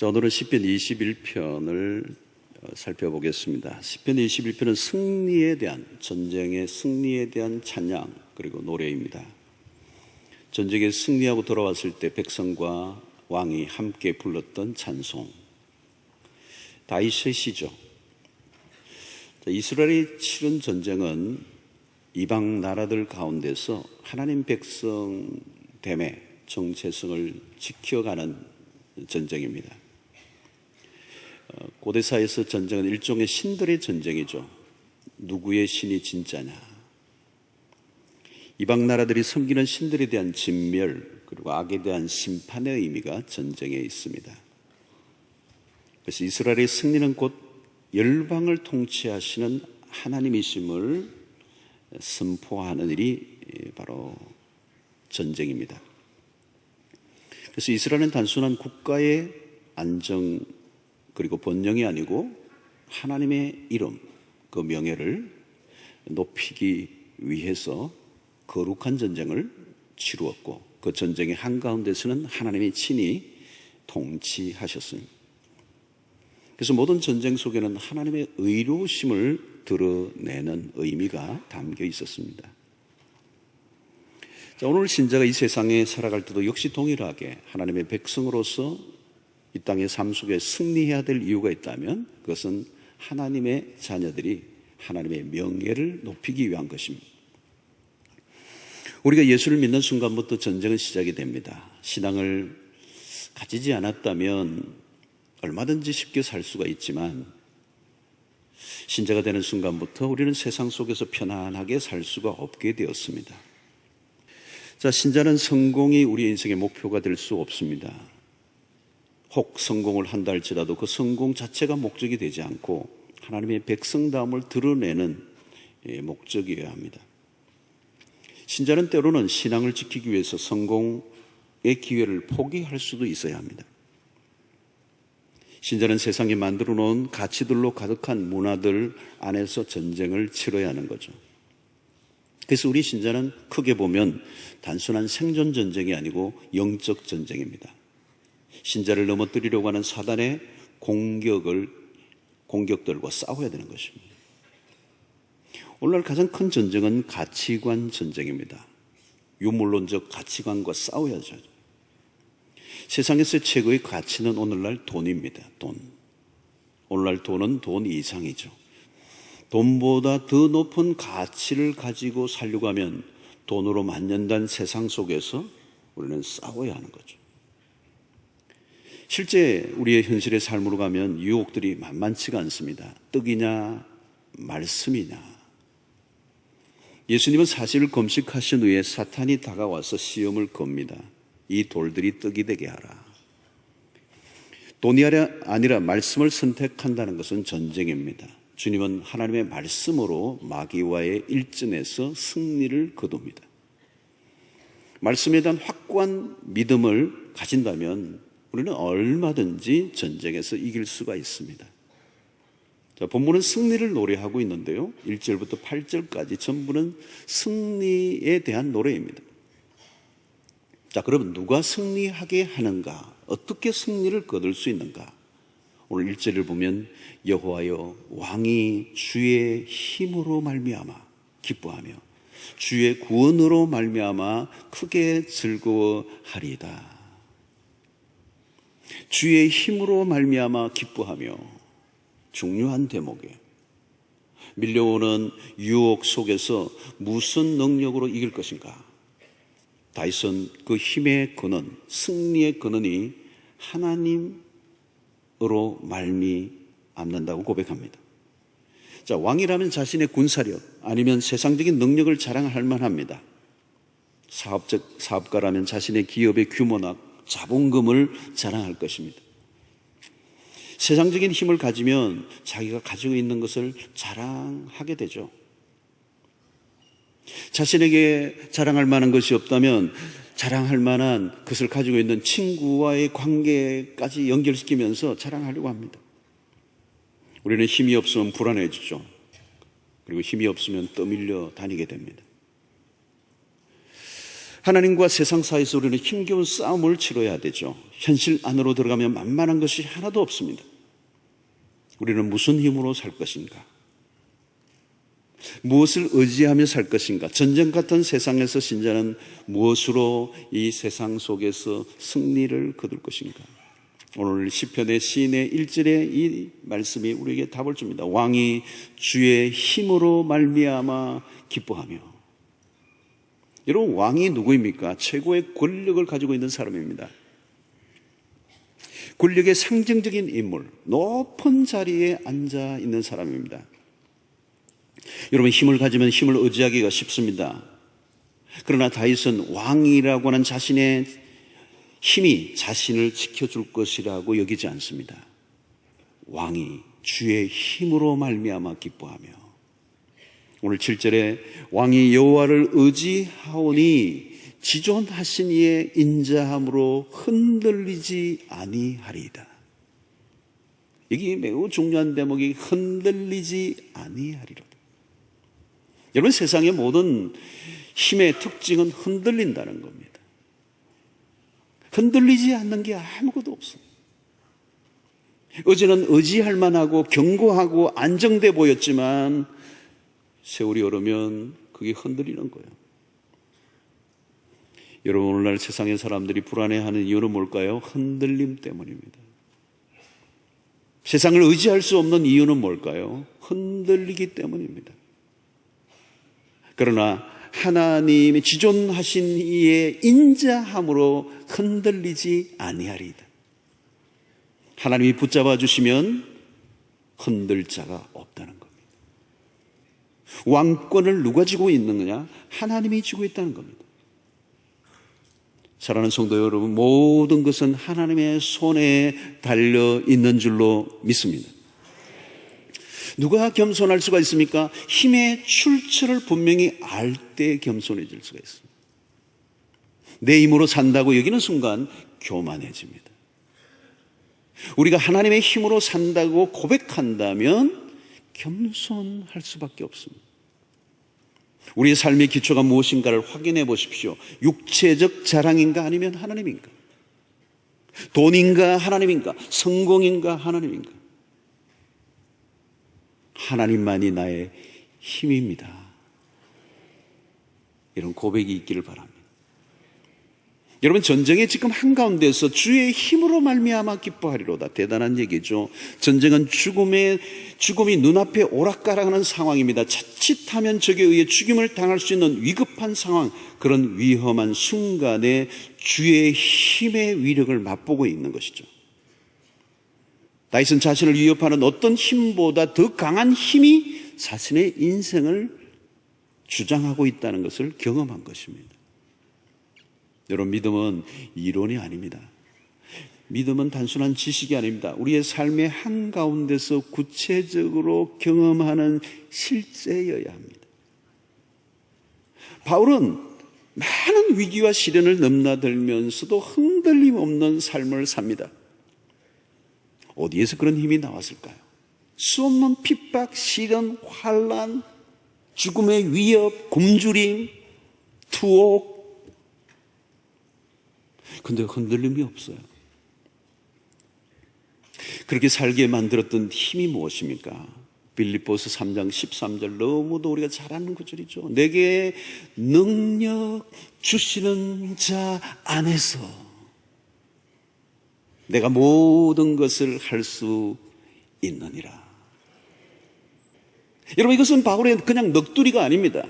자, 오늘은 10편 21편을 살펴보겠습니다. 10편 21편은 승리에 대한, 전쟁의 승리에 대한 찬양, 그리고 노래입니다. 전쟁에 승리하고 돌아왔을 때 백성과 왕이 함께 불렀던 찬송. 다윗의 시죠. 이스라엘이 치른 전쟁은 이방 나라들 가운데서 하나님 백성 됨의 정체성을 지켜가는 전쟁입니다. 어, 고대사에서 전쟁은 일종의 신들의 전쟁이죠. 누구의 신이 진짜냐. 이방 나라들이 섬기는 신들에 대한 진멸 그리고 악에 대한 심판의 의미가 전쟁에 있습니다. 그래서 이스라엘의 승리는 곧 열방을 통치하시는 하나님이심을 선포하는 일이 바로 전쟁입니다. 그래서 이스라엘은 단순한 국가의 안정 그리고 번영이 아니고 하나님의 이름, 그 명예를 높이기 위해서 거룩한 전쟁을 치루었고 그 전쟁의 한가운데서는 하나님이 친히 통치하셨습니다. 그래서 모든 전쟁 속에는 하나님의 의로우심을 드러내는 의미가 담겨 있었습니다. 자, 오늘 신자가 이 세상에 살아갈 때도 역시 동일하게 하나님의 백성으로서 이 땅의 삶 속에 승리해야 될 이유가 있다면 그것은 하나님의 자녀들이 하나님의 명예를 높이기 위한 것입니다. 우리가 예수를 믿는 순간부터 전쟁은 시작이 됩니다. 신앙을 가지지 않았다면 얼마든지 쉽게 살 수가 있지만 신자가 되는 순간부터 우리는 세상 속에서 편안하게 살 수가 없게 되었습니다. 자, 신자는 성공이 우리 인생의 목표가 될 수 없습니다. 혹 성공을 한다 할지라도 그 성공 자체가 목적이 되지 않고 하나님의 백성다움을 드러내는 예, 목적이어야 합니다. 신자는 때로는 신앙을 지키기 위해서 성공의 기회를 포기할 수도 있어야 합니다. 신자는 세상에 만들어 놓은 가치들로 가득한 문화들 안에서 전쟁을 치러야 하는 거죠. 그래서 우리 신자는 크게 보면 단순한 생존 전쟁이 아니고 영적 전쟁입니다. 신자를 넘어뜨리려고 하는 사단의 공격을 공격들과 싸워야 되는 것입니다. 오늘날 가장 큰 전쟁은 가치관 전쟁입니다. 유물론적 가치관과 싸워야죠. 세상에서 최고의 가치는 오늘날 돈입니다. 돈. 오늘날 돈은 돈 이상이죠. 돈보다 더 높은 가치를 가지고 살려고 하면 돈으로 만연단 세상 속에서 우리는 싸워야 하는 거죠. 실제 우리의 현실의 삶으로 가면 유혹들이 만만치가 않습니다. 떡이냐, 말씀이냐. 예수님은 사실을 검식하신 후에 사탄이 다가와서 시험을 겁니다. 이 돌들이 떡이 되게 하라. 돈이 아니라 말씀을 선택한다는 것은 전쟁입니다. 주님은 하나님의 말씀으로 마귀와의 일전에서 승리를 거둡니다. 말씀에 대한 확고한 믿음을 가진다면 우리는 얼마든지 전쟁에서 이길 수가 있습니다. 자, 본문은 승리를 노래하고 있는데요. 1절부터 8절까지 전부는 승리에 대한 노래입니다. 자, 그러면 누가 승리하게 하는가? 어떻게 승리를 거둘 수 있는가? 오늘 1절을 보면 여호와여 왕이 주의 힘으로 말미암아 기뻐하며 주의 구원으로 말미암아 크게 즐거워하리다. 주의 힘으로 말미암아 기뻐하며 중요한 대목에 밀려오는 유혹 속에서 무슨 능력으로 이길 것인가? 다윗은 그 힘의 근원, 승리의 근원이 하나님으로 말미암는다고 고백합니다. 자, 왕이라면 자신의 군사력 아니면 세상적인 능력을 자랑할 만합니다. 사업적 사업가라면 자신의 기업의 규모나 자본금을 자랑할 것입니다. 세상적인 힘을 가지면 자기가 가지고 있는 것을 자랑하게 되죠. 자신에게 자랑할 만한 것이 없다면 자랑할 만한 것을 가지고 있는 친구와의 관계까지 연결시키면서 자랑하려고 합니다. 우리는 힘이 없으면 불안해지죠. 그리고 힘이 없으면 떠밀려 다니게 됩니다. 하나님과 세상 사이에서 우리는 힘겨운 싸움을 치러야 되죠. 현실 안으로 들어가면 만만한 것이 하나도 없습니다. 우리는 무슨 힘으로 살 것인가? 무엇을 의지하며 살 것인가? 전쟁 같은 세상에서 신자는 무엇으로 이 세상 속에서 승리를 거둘 것인가? 오늘 시편의 시인의 1절에 이 말씀이 우리에게 답을 줍니다. 왕이 주의 힘으로 말미암아 기뻐하며 여러분 왕이 누구입니까? 최고의 권력을 가지고 있는 사람입니다. 권력의 상징적인 인물, 높은 자리에 앉아 있는 사람입니다. 여러분 힘을 가지면 힘을 의지하기가 쉽습니다. 그러나 다윗은 왕이라고 하는 자신의 힘이 자신을 지켜줄 것이라고 여기지 않습니다. 왕이 주의 힘으로 말미암아 기뻐하며 오늘 7절에 왕이 여호와를 의지하오니 지존하신 이의 인자함으로 흔들리지 아니하리이다. 여기 매우 중요한 대목이 흔들리지 아니하리로다. 여러분 세상의 모든 힘의 특징은 흔들린다는 겁니다. 흔들리지 않는 게 아무것도 없습니다. 어제는 의지할 만하고 견고하고 안정돼 보였지만 세월이 오르면 그게 흔들리는 거예요. 여러분 오늘날 세상의 사람들이 불안해하는 이유는 뭘까요? 흔들림 때문입니다. 세상을 의지할 수 없는 이유는 뭘까요? 흔들리기 때문입니다. 그러나 하나님이 지존하신 이의 인자함으로 흔들리지 아니하리이다. 하나님이 붙잡아 주시면 흔들 자가. 왕권을 누가 쥐고 있는 거냐? 하나님이 쥐고 있다는 겁니다. 사랑하는 성도 여러분, 모든 것은 하나님의 손에 달려 있는 줄로 믿습니다. 누가 겸손할 수가 있습니까? 힘의 출처를 분명히 알 때 겸손해질 수가 있습니다. 내 힘으로 산다고 여기는 순간 교만해집니다. 우리가 하나님의 힘으로 산다고 고백한다면 겸손할 수밖에 없습니다. 우리의 삶의 기초가 무엇인가를 확인해 보십시오. 육체적 자랑인가 아니면 하나님인가? 돈인가 하나님인가? 성공인가 하나님인가? 하나님만이 나의 힘입니다. 이런 고백이 있기를 바랍니다. 여러분 전쟁의 지금 한가운데서 주의 힘으로 말미암아 기뻐하리로다. 대단한 얘기죠. 전쟁은 죽음의 죽음이 눈앞에 오락가락하는 상황입니다. 자칫하면 적에 의해 죽임을 당할 수 있는 위급한 상황, 그런 위험한 순간에 주의 힘의 위력을 맛보고 있는 것이죠. 다윗은 자신을 위협하는 어떤 힘보다 더 강한 힘이 자신의 인생을 주장하고 있다는 것을 경험한 것입니다. 여러분, 믿음은 이론이 아닙니다. 믿음은 단순한 지식이 아닙니다. 우리의 삶의 한가운데서 구체적으로 경험하는 실제여야 합니다. 바울은 많은 위기와 시련을 넘나들면서도 흔들림 없는 삶을 삽니다. 어디에서 그런 힘이 나왔을까요? 수 없는 핍박, 시련, 환란, 죽음의 위협, 굶주림, 투옥. 근데 흔들림이 없어요. 그렇게 살게 만들었던 힘이 무엇입니까? 빌립보스 3장 13절 너무도 우리가 잘 아는 구절이죠. 내게 능력 주시는 자 안에서 내가 모든 것을 할 수 있느니라. 여러분 이것은 바울의 그냥 넋두리가 아닙니다.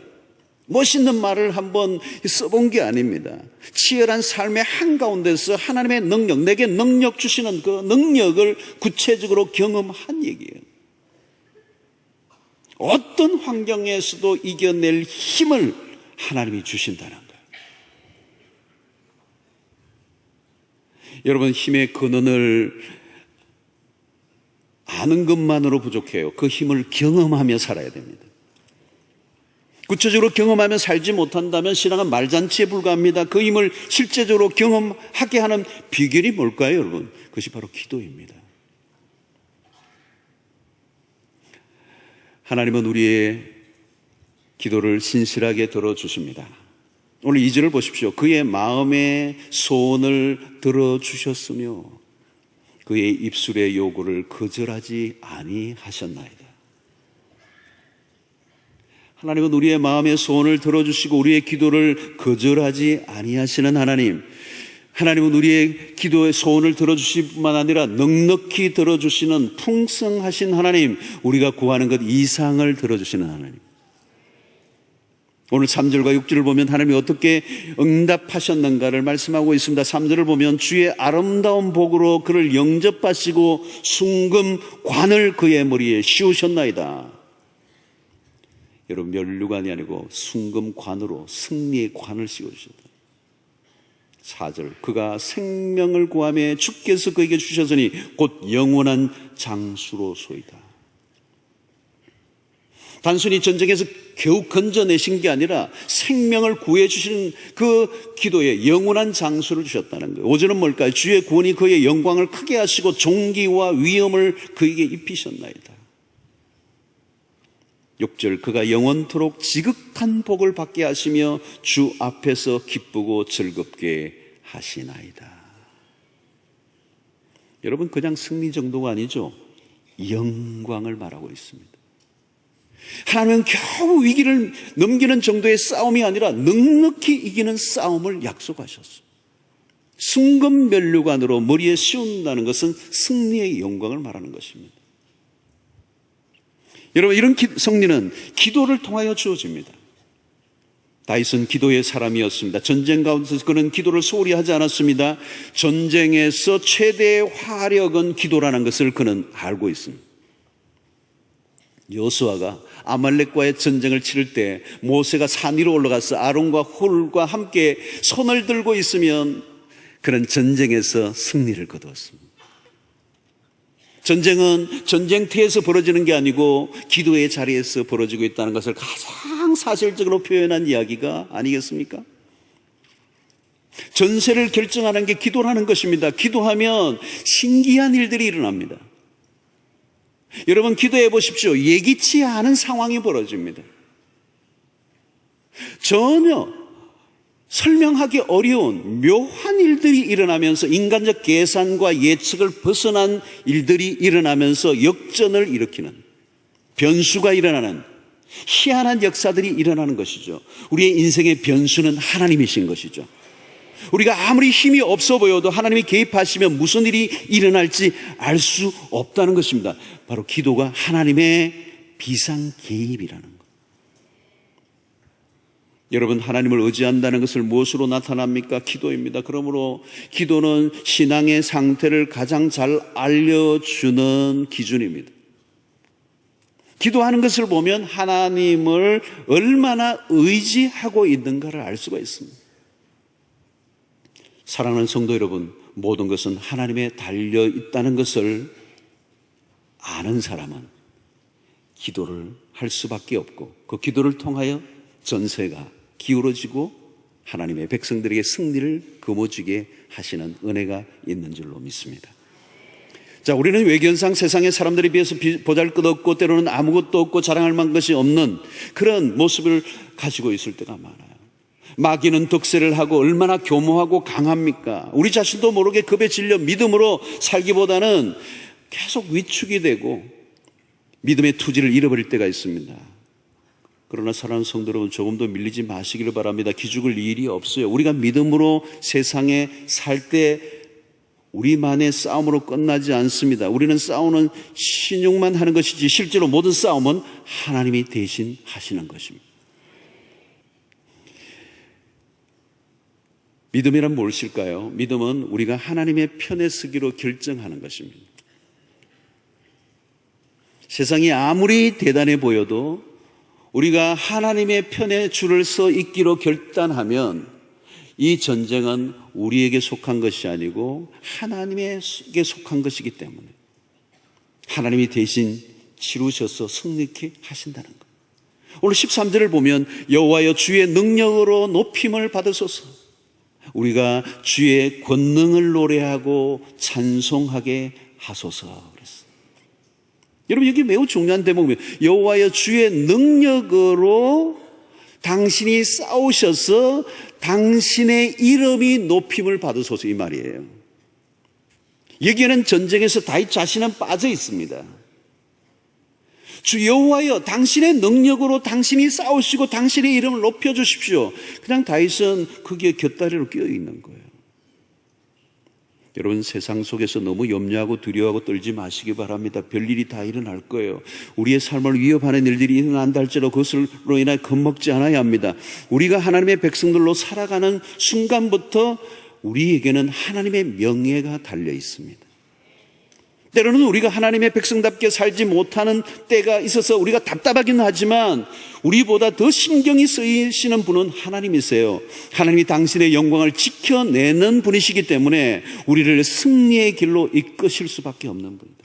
멋있는 말을 한번 써본 게 아닙니다. 치열한 삶의 한가운데서 하나님의 능력, 내게 능력 주시는 그 능력을 구체적으로 경험한 얘기예요. 어떤 환경에서도 이겨낼 힘을 하나님이 주신다는 거예요. 여러분, 힘의 근원을 아는 것만으로 부족해요. 그 힘을 경험하며 살아야 됩니다. 구체적으로 경험하며 살지 못한다면 신앙은 말잔치에 불과합니다. 그 힘을 실제적으로 경험하게 하는 비결이 뭘까요, 여러분? 그것이 바로 기도입니다. 하나님은 우리의 기도를 신실하게 들어주십니다. 오늘 이절을 보십시오. 그의 마음의 소원을 들어주셨으며 그의 입술의 요구를 거절하지 아니하셨나이다. 하나님은 우리의 마음의 소원을 들어주시고 우리의 기도를 거절하지 아니하시는 하나님. 하나님은 우리의 기도의 소원을 들어주실 뿐만 아니라 넉넉히 들어주시는 풍성하신 하나님. 우리가 구하는 것 이상을 들어주시는 하나님. 오늘 3절과 6절을 보면 하나님이 어떻게 응답하셨는가를 말씀하고 있습니다. 3절을 보면 주의 아름다운 복으로 그를 영접하시고 순금 관을 그의 머리에 씌우셨나이다. 여러분 멸류관이 아니고 순금관으로 승리의 관을 씌워주셨다. 4절 그가 생명을 구함에 주께서 그에게 주셨으니 곧 영원한 장수로 소이다. 단순히 전쟁에서 겨우 건져내신 게 아니라 생명을 구해 주시는 그 기도에 영원한 장수를 주셨다는 거예요. 오절은 뭘까요? 주의 구원이 그의 영광을 크게 하시고 종기와 위엄을 그에게 입히셨나이다. 6절 그가 영원토록 지극한 복을 받게 하시며 주 앞에서 기쁘고 즐겁게 하시나이다. 여러분 그냥 승리 정도가 아니죠. 영광을 말하고 있습니다. 하나님은 겨우 위기를 넘기는 정도의 싸움이 아니라 넉넉히 이기는 싸움을 약속하셨어요. 순금 멸류관으로 머리에 씌운다는 것은 승리의 영광을 말하는 것입니다. 여러분 이런 기, 승리는 기도를 통하여 주어집니다. 다윗은 기도의 사람이었습니다. 전쟁 가운데서 그는 기도를 소홀히 하지 않았습니다. 전쟁에서 최대의 화력은 기도라는 것을 그는 알고 있습니다. 여수아가 아말렉과의 전쟁을 치를 때 모세가 산 위로 올라가서 아론과 홀과 함께 손을 들고 있으면 그는 전쟁에서 승리를 거두었습니다. 전쟁은 전쟁터에서 벌어지는 게 아니고 기도의 자리에서 벌어지고 있다는 것을 가장 사실적으로 표현한 이야기가 아니겠습니까? 전세를 결정하는 게 기도라는 것입니다. 기도하면 신기한 일들이 일어납니다. 여러분 기도해 보십시오. 예기치 않은 상황이 벌어집니다. 전혀 설명하기 어려운 묘한 일들이 일어나면서 인간적 계산과 예측을 벗어난 일들이 일어나면서 역전을 일으키는 변수가 일어나는 희한한 역사들이 일어나는 것이죠. 우리의 인생의 변수는 하나님이신 것이죠. 우리가 아무리 힘이 없어 보여도 하나님이 개입하시면 무슨 일이 일어날지 알 수 없다는 것입니다. 바로 기도가 하나님의 비상 개입이라는 것. 여러분 하나님을 의지한다는 것을 무엇으로 나타납니까? 기도입니다. 그러므로 기도는 신앙의 상태를 가장 잘 알려주는 기준입니다. 기도하는 것을 보면 하나님을 얼마나 의지하고 있는가를 알 수가 있습니다. 사랑하는 성도 여러분, 모든 것은 하나님에 달려 있다는 것을 아는 사람은 기도를 할 수밖에 없고 그 기도를 통하여 전세가 기울어지고 하나님의 백성들에게 승리를 거머쥐게 하시는 은혜가 있는 줄로 믿습니다. 자, 우리는 외견상 세상의 사람들에 비해서 보잘 것 없고 때로는 아무것도 없고 자랑할 만한 것이 없는 그런 모습을 가지고 있을 때가 많아요. 마귀는 덕세를 하고 얼마나 교모하고 강합니까? 우리 자신도 모르게 급에 질려 믿음으로 살기보다는 계속 위축이 되고 믿음의 투지를 잃어버릴 때가 있습니다. 그러나 사랑하는 성도 여러분 조금 더 밀리지 마시기를 바랍니다. 기죽을 일이 없어요. 우리가 믿음으로 세상에 살 때 우리만의 싸움으로 끝나지 않습니다. 우리는 싸우는 신용만 하는 것이지 실제로 모든 싸움은 하나님이 대신 하시는 것입니다. 믿음이란 무엇일까요? 믿음은 우리가 하나님의 편에 서기로 결정하는 것입니다. 세상이 아무리 대단해 보여도 우리가 하나님의 편에 줄을 서 있기로 결단하면 이 전쟁은 우리에게 속한 것이 아니고 하나님에게 속한 것이기 때문에 하나님이 대신 치루셔서 승리케 하신다는 것. 오늘 13절을 보면 여호와여 주의 능력으로 높임을 받으소서. 우리가 주의 권능을 노래하고 찬송하게 하소서 그랬어. 여러분 여기 매우 중요한 대목이에요. 여호와여 주의 능력으로 당신이 싸우셔서 당신의 이름이 높임을 받으소서 이 말이에요. 여기에는 전쟁에서 다윗 자신은 빠져 있습니다. 주 여호와여 당신의 능력으로 당신이 싸우시고 당신의 이름을 높여 주십시오. 그냥 다윗은 거기에 곁다리로 끼어 있는 거예요. 여러분 세상 속에서 너무 염려하고 두려워하고 떨지 마시기 바랍니다. 별일이 다 일어날 거예요. 우리의 삶을 위협하는 일들이 일어난다 할지라도 그것으로 인해 겁먹지 않아야 합니다. 우리가 하나님의 백성들로 살아가는 순간부터 우리에게는 하나님의 명예가 달려 있습니다. 때로는 우리가 하나님의 백성답게 살지 못하는 때가 있어서 우리가 답답하긴 하지만 우리보다 더 신경이 쓰이시는 분은 하나님이세요. 하나님이 당신의 영광을 지켜내는 분이시기 때문에 우리를 승리의 길로 이끄실 수밖에 없는 분이다.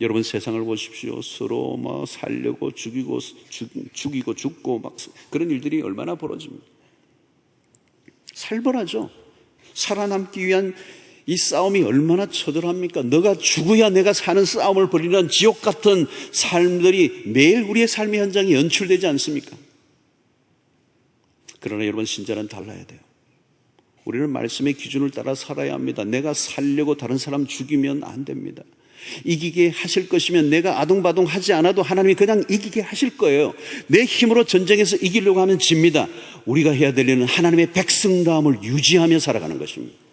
여러분 세상을 보십시오. 서로 뭐 살려고 죽이고 죽, 죽이고 죽고 막 그런 일들이 얼마나 벌어집니까? 살벌하죠. 살아남기 위한 이 싸움이 얼마나 처절합니까? 너가 죽어야 내가 사는 싸움을 벌이는 지옥 같은 삶들이 매일 우리의 삶의 현장에 연출되지 않습니까? 그러나 여러분 신자는 달라야 돼요. 우리는 말씀의 기준을 따라 살아야 합니다. 내가 살려고 다른 사람 죽이면 안 됩니다. 이기게 하실 것이면 내가 아동바동 하지 않아도 하나님이 그냥 이기게 하실 거예요. 내 힘으로 전쟁에서 이기려고 하면 집니다. 우리가 해야 될 일은 하나님의 백성다움을 유지하며 살아가는 것입니다.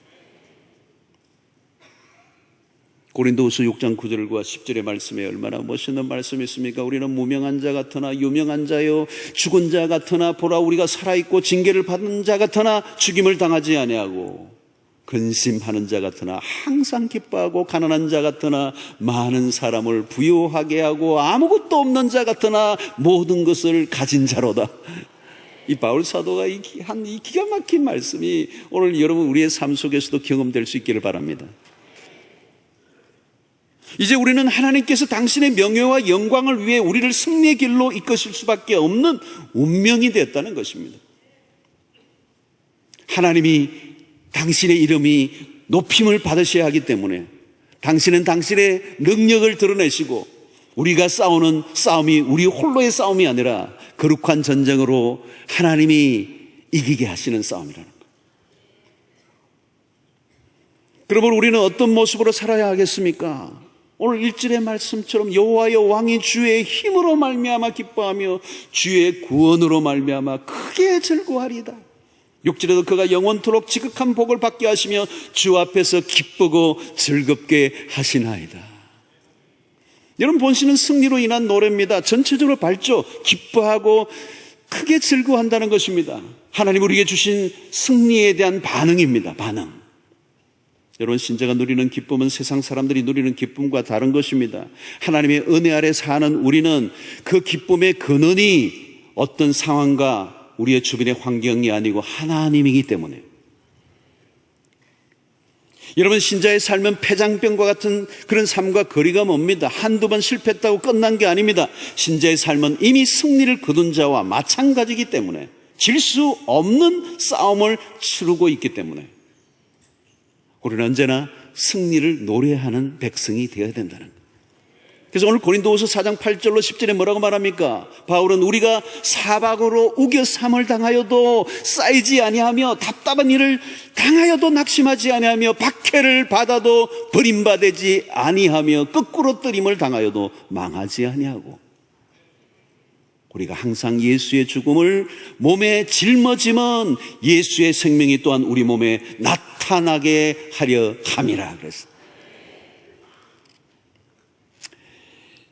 고린도후서 6장 9절과 10절의 말씀에 얼마나 멋있는 말씀이 있습니까? 우리는 무명한 자 같으나 유명한 자요 죽은 자 같으나 보라 우리가 살아 있고 징계를 받은 자 같으나 죽임을 당하지 아니하고 근심하는 자 같으나 항상 기뻐하고 가난한 자 같으나 많은 사람을 부유하게 하고 아무것도 없는 자 같으나 모든 것을 가진 자로다. 이 바울 사도가 한 이 기가 막힌 말씀이 오늘 여러분 우리의 삶 속에서도 경험될 수 있기를 바랍니다. 이제 우리는 하나님께서 당신의 명예와 영광을 위해 우리를 승리의 길로 이끄실 수밖에 없는 운명이 되었다는 것입니다. 하나님이 당신의 이름이 높임을 받으셔야 하기 때문에 당신은 당신의 능력을 드러내시고 우리가 싸우는 싸움이 우리 홀로의 싸움이 아니라 거룩한 전쟁으로 하나님이 이기게 하시는 싸움이라는 것. 그러면 우리는 어떤 모습으로 살아야 하겠습니까? 오늘 일절의 말씀처럼 여호와여 왕이 주의 힘으로 말미암아 기뻐하며 주의 구원으로 말미암아 크게 즐거하리다. 육절에도 그가 영원토록 지극한 복을 받게 하시며 주 앞에서 기쁘고 즐겁게 하시나이다. 여러분 본시는 승리로 인한 노래입니다. 전체적으로 밝죠. 기뻐하고 크게 즐거워한다는 것입니다. 하나님 우리에게 주신 승리에 대한 반응입니다. 반응. 여러분 신자가 누리는 기쁨은 세상 사람들이 누리는 기쁨과 다른 것입니다. 하나님의 은혜 아래 사는 우리는 그 기쁨의 근원이 어떤 상황과 우리의 주변의 환경이 아니고 하나님이기 때문에 여러분 신자의 삶은 폐장병과 같은 그런 삶과 거리가 멉니다. 한두 번 실패했다고 끝난 게 아닙니다. 신자의 삶은 이미 승리를 거둔 자와 마찬가지이기 때문에 질 수 없는 싸움을 치르고 있기 때문에 우리는 언제나 승리를 노래하는 백성이 되어야 된다는 거예요. 그래서 오늘 고린도후서 4장 8절로 10절에 뭐라고 말합니까? 바울은 우리가 사박으로 우겨 삼을 당하여도 쌓이지 아니하며 답답한 일을 당하여도 낙심하지 아니하며 박해를 받아도 버림받지 아니하며 거꾸로 뜨림을 당하여도 망하지 아니하고 우리가 항상 예수의 죽음을 몸에 짊어지면 예수의 생명이 또한 우리 몸에 나타나게 하려 함이라 그랬어.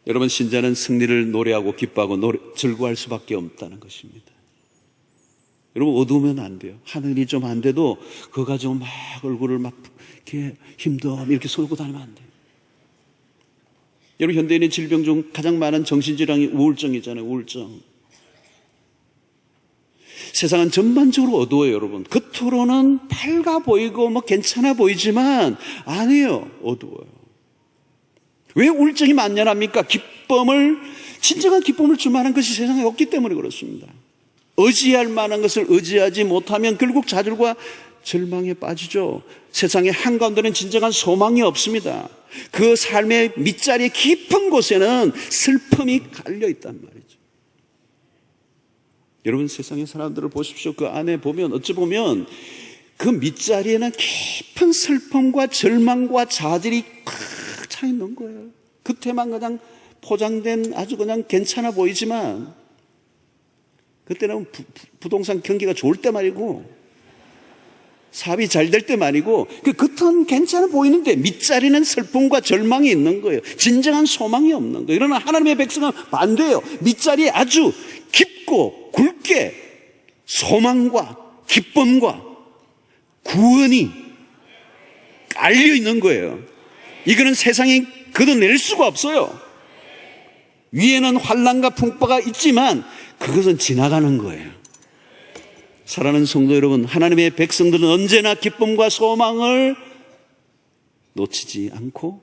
여러분 신자는 승리를 노래하고 기뻐하고 노래, 즐거워할 수밖에 없다는 것입니다. 여러분 어두우면 안 돼요. 하늘이 좀 안 돼도 그거 가지고 막 얼굴을 막 이렇게 힘도 이렇게 쏠고 다니면 안 돼요. 여러분 현대인의 질병 중 가장 많은 정신질환이 우울증이잖아요. 우울증. 세상은 전반적으로 어두워요, 여러분. 겉으로는 밝아 보이고 뭐 괜찮아 보이지만 아니에요. 어두워요. 왜 우울증이 만연합니까? 기쁨을 진정한 기쁨을 줄 만한 것이 세상에 없기 때문에 그렇습니다. 의지할 만한 것을 의지하지 못하면 결국 좌절과 절망에 빠지죠. 세상의 한가운데는 진정한 소망이 없습니다. 그 삶의 밑자리 깊은 곳에는 슬픔이 깔려 있단 말이죠. 여러분 세상의 사람들을 보십시오. 그 안에 보면 어찌 보면 그 밑자리에는 깊은 슬픔과 절망과 자질이 꽉 차 있는 거예요. 겉에만 그냥 포장된 아주 그냥 괜찮아 보이지만 그때는 부, 부동산 경기가 좋을 때 말이고 사업이 잘 될때 말이고 그 겉은 괜찮아 보이는데 밑자리는 슬픔과 절망이 있는 거예요. 진정한 소망이 없는 거예요. 그러나 하나님의 백성은 반대예요. 밑자리에 아주 깊고 굵게 소망과 기쁨과 구원이 깔려 있는 거예요. 이거는 세상이 걷어낼 수가 없어요. 위에는 환란과 풍파가 있지만 그것은 지나가는 거예요. 사랑하는 성도 여러분, 하나님의 백성들은 언제나 기쁨과 소망을 놓치지 않고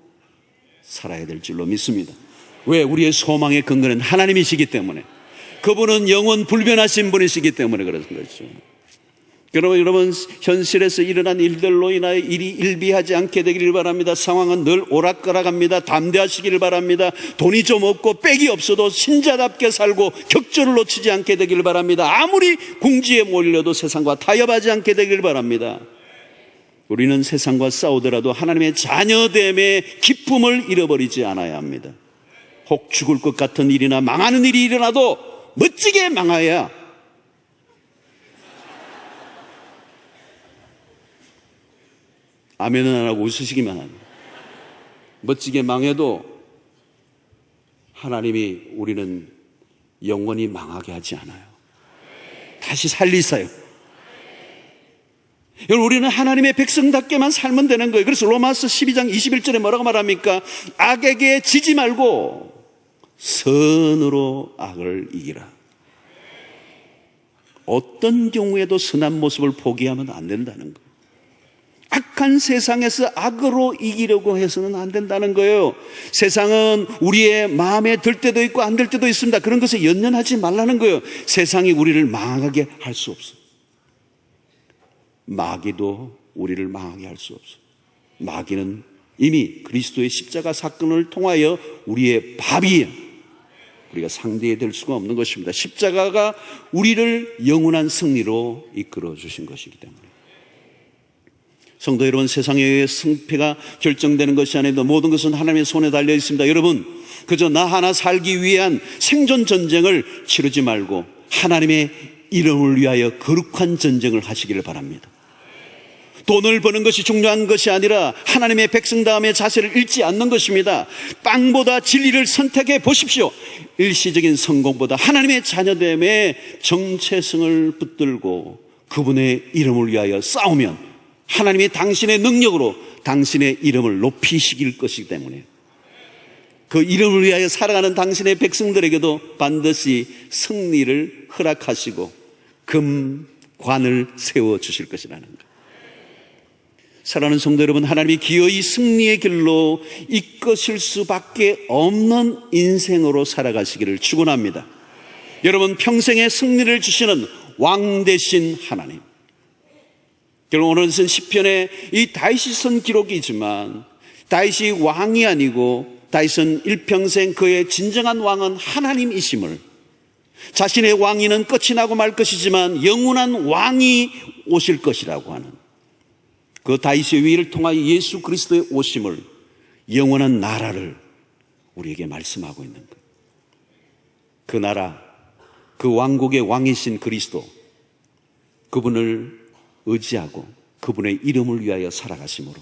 살아야 될 줄로 믿습니다. 왜? 우리의 소망의 근거는 하나님이시기 때문에. 그분은 영원 불변하신 분이시기 때문에 그런 거죠. 여러분, 여러분, 현실에서 일어난 일들로 인하여 일이 일비하지 않게 되기를 바랍니다. 상황은 늘 오락가락합니다. 담대하시기를 바랍니다. 돈이 좀 없고 빽이 없어도 신자답게 살고 격조를 놓치지 않게 되기를 바랍니다. 아무리 궁지에 몰려도 세상과 타협하지 않게 되기를 바랍니다. 우리는 세상과 싸우더라도 하나님의 자녀됨의 기쁨을 잃어버리지 않아야 합니다. 혹 죽을 것 같은 일이나 망하는 일이 일어나도 멋지게 망하여야 아멘은 안 하고 웃으시기만 합니다. 멋지게 망해도 하나님이 우리는 영원히 망하게 하지 않아요. 다시 살리세요. 여러분, 우리는 하나님의 백성답게만 살면 되는 거예요. 그래서 로마서 12장 21절에 뭐라고 말합니까? 악에게 지지 말고 선으로 악을 이기라. 어떤 경우에도 선한 모습을 포기하면 안 된다는 거예요. 악한 세상에서 악으로 이기려고 해서는 안 된다는 거예요. 세상은 우리의 마음에 들 때도 있고 안 들 때도 있습니다. 그런 것에 연연하지 말라는 거예요. 세상이 우리를 망하게 할 수 없어요. 마귀도 우리를 망하게 할 수 없어요. 마귀는 이미 그리스도의 십자가 사건을 통하여 우리의 밥이에요. 우리가 상대해 될 수가 없는 것입니다. 십자가가 우리를 영원한 승리로 이끌어 주신 것이기 때문에. 성도 여러분, 세상의 승패가 결정되는 것이 아니고 모든 것은 하나님의 손에 달려 있습니다. 여러분, 그저 나 하나 살기 위한 생존 전쟁을 치르지 말고 하나님의 이름을 위하여 거룩한 전쟁을 하시기를 바랍니다. 돈을 버는 것이 중요한 것이 아니라 하나님의 백성다움의 자세를 잃지 않는 것입니다. 빵보다 진리를 선택해 보십시오. 일시적인 성공보다 하나님의 자녀됨의 정체성을 붙들고 그분의 이름을 위하여 싸우면 하나님이 당신의 능력으로 당신의 이름을 높이시길 것이기 때문에 그 이름을 위하여 살아가는 당신의 백성들에게도 반드시 승리를 허락하시고 금관을 세워 주실 것이라는 것. 사랑하는 성도 여러분, 하나님이 기어이 승리의 길로 이끄실 수밖에 없는 인생으로 살아가시기를 축원합니다. 여러분 평생의 승리를 주시는 왕 대신 하나님. 결국 오늘은 시편의 이 다윗이 쓴 기록이지만 다윗이 왕이 아니고 다윗은 일평생 그의 진정한 왕은 하나님이심을 자신의 왕위는 끝이 나고 말 것이지만 영원한 왕이 오실 것이라고 하는 그 다윗의 위를 통하여 예수 그리스도의 오심을 영원한 나라를 우리에게 말씀하고 있는 것. 그 나라, 그 왕국의 왕이신 그리스도, 그분을 의지하고 그분의 이름을 위하여 살아가심으로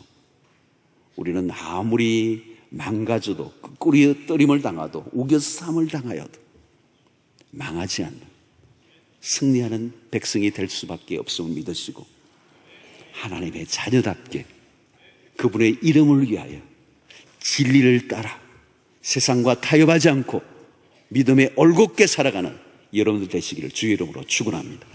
우리는 아무리 망가져도 꾸리떠림을 당하도 우겨쌈을 당하여도 망하지 않는 승리하는 백성이 될 수밖에 없음을 믿으시고 하나님의 자녀답게 그분의 이름을 위하여 진리를 따라 세상과 타협하지 않고 믿음에 올곧게 살아가는 여러분들 되시기를 주의 이름으로 축원합니다.